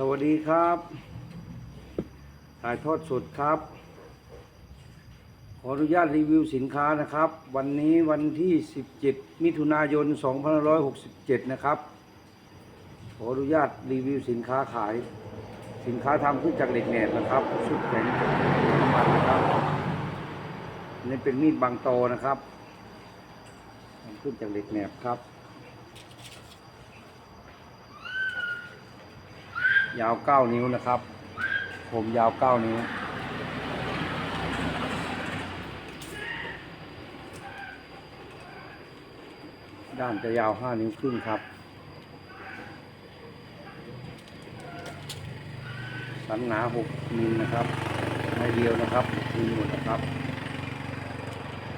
สวัสดีครับ ถ่ายทอดสดครับ ขออนุญาตรีวิวสินค้านะครับ วันนี้วันที่ 17 มิถุนายน 2567 นะครับ ขออนุญาตรีวิวสินค้าขาย สินค้าทำขึ้นจากเหล็กแหนบนะครับ ชุดแข็งน้ำมันนะครับนนี่เป็นมีดบางโตนะครับทำขึ้นจากเหล็กแหนบครับ ยาว 9 นิ้วนะครับ ผมยาว 9 นิ้ว ด้านจะยาว 5 นิ้วครึ่งครับ สันหนา 6 มิลนะครับไม่เดียวนะครับมิลหมดนะครับ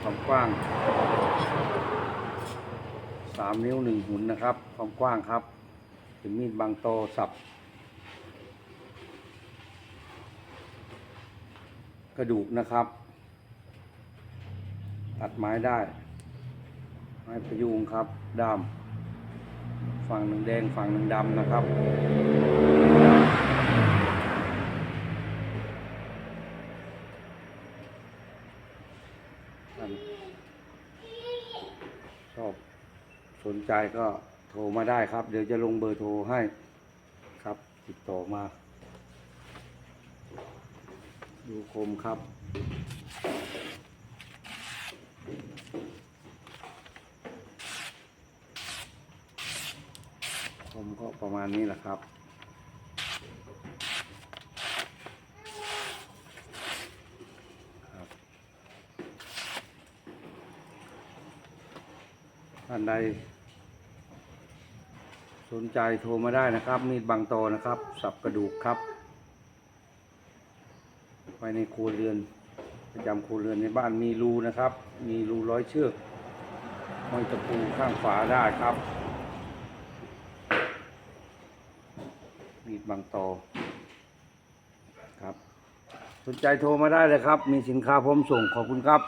ความกว้าง 3 นิ้ว 1 หุ่นนะครับ ความกว้างครับเป็นมีดบางโตสับ กระดูกนะครับ ตัดไม้ได้ ไม้ประยุงครับดำฝั่งหนึ่งแดงฝั่งหนึ่งดำนะครับ ชอบสนใจก็โทรมาได้ครับ เดี๋ยวจะลงเบอร์โทรให้ครับติดต่อมา ดูคมครับ คมก็ประมาณนี้แหละครับครับท่านใด สนใจโทรมาได้นะครับ มีดบางโตนะครับ สับกระดูกครับ ไว้ในครัวเรือน ประจำครัวเรือนในบ้านมีรูนะครับ มีรูร้อยเชือกห้อยตะปูข้างฝาได้ครับมีดบางตอครับ สนใจโทรมาได้เลยครับ มีสินค้าพร้อมส่งขอบคุณครับ